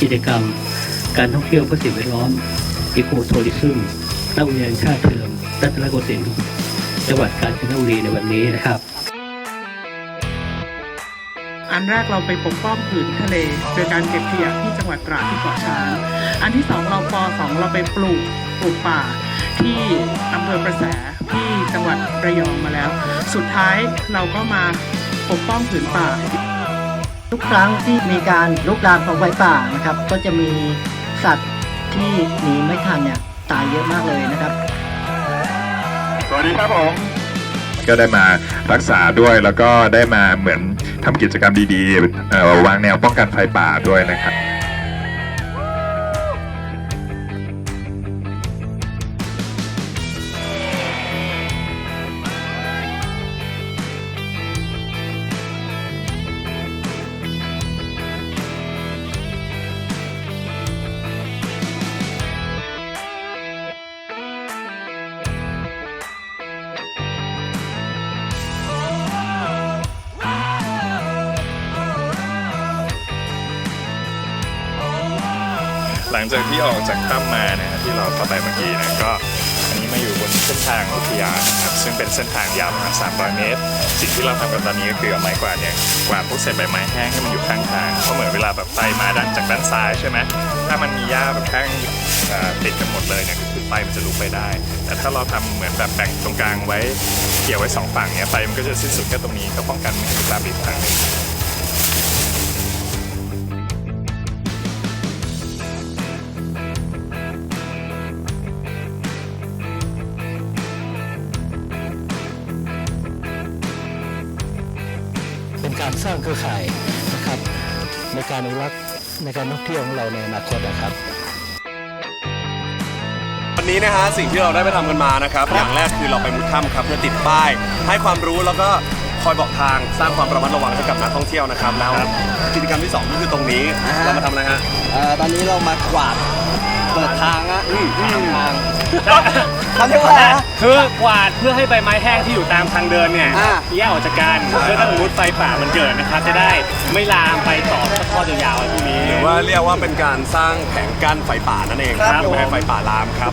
กิจกรรม การท่องเที่ยวเพื่อสิ่งแวดล้อมอีโคทัวริซึมณอุทยานชาติเทิมรัตนโกสินทร์จังหวัดกาญจนบุรีในวันนี้นะครับ อันแรกเราไปปกป้องผืนทะเล โดยการเก็บขยะที่จังหวัดตราดที่เกาะช้าง อันที่สองเราปอสองเราไปปลูกปลูกป่าที่อำเภอประแสที่จังหวัดระยองมาแล้ว สุดท้ายเราก็มาปกป้องผืนป่า ทุกครั้งที่มีการลุกลามของไฟป่านะครับ ก็จะมีสัตว์ที่หนีไม่ทันเนี่ยตายเยอะมากเลยนะครับ สวัสดีครับผม ก็ได้มารักษาด้วยแล้วก็ได้มาเหมือนทำกิจกรรมดีๆเอ่อวางแนวป้องกันไฟป่าด้วยนะครับ ลังจากที่ออกจากถ้ำมานะฮะที่เราเข้าไปเมื่อกี้นะก็อันนี้มาอยู่บนเส้นทางอุทยานนะครับซึ่งเป็นเส้นทางยาวประมาณ300 เมตร สิ่งที่เราทำกันตอนนี้ก็คือเอาไม้กวาดเนี่ยกวาดพวกเศษใบไม้แห้งให้มันอยู่ข้างทางเพราะเหมือนเวลาแบบไฟมาด้านจากด้านซ้ายใช่ไหมถ้ามันมีหญ้าแบบแห้งติดกันหมดเลยเนี่ยคือไฟมันจะลุกไปได้ แต่ถ้าเราทำเหมือนแบบแบ่งตรงกลางไว้เกี่ยวไว้สองฝั่งเนี่ยไฟมันก็จะสิ้นสุดแค่ตรงนี้ก็ป้องกันไม่ให้ลุกลามอีกทางนึง การสร้างเครือข่ายนะครับในการอนุรักษ์ในการท่องเที่ยวของเราในอนาคตนะครับ วันนี้นะฮะสิ่งที่เราได้ไปทำกันมานะครับ อย่างแรกคือเราไปมุดถ้ำครับเพื่อติดป้าย ให้ความรู้แล้วก็คอยบอกทางสร้างความระมัดระวังให้กับนักท่องเที่ยวนะครับแล้วกิจกรรมที่สองก็คือตรงนี้อ่าฮะ เรามาทำอะไรฮะ เอ่อตอนนี้เรามากวาด เปิดทางอะอืมอืมทางทำยังไงอะคือกวาดเพื่อให้ใบไม้แห้งที่อยู่ตามทางเดินเนี่ยอ่า แยกออกจากกันเพื่อถ้าสมมติไฟป่ามันเกิดนะครับ จะได้ไม่ลามไปต่อทอดยาวๆอะไรพวกนี้ หรือว่าเรียกว่าเป็นการสร้างแผงกั้นไฟป่านั่นเองครับไม่ให้ไฟป่าลามครับ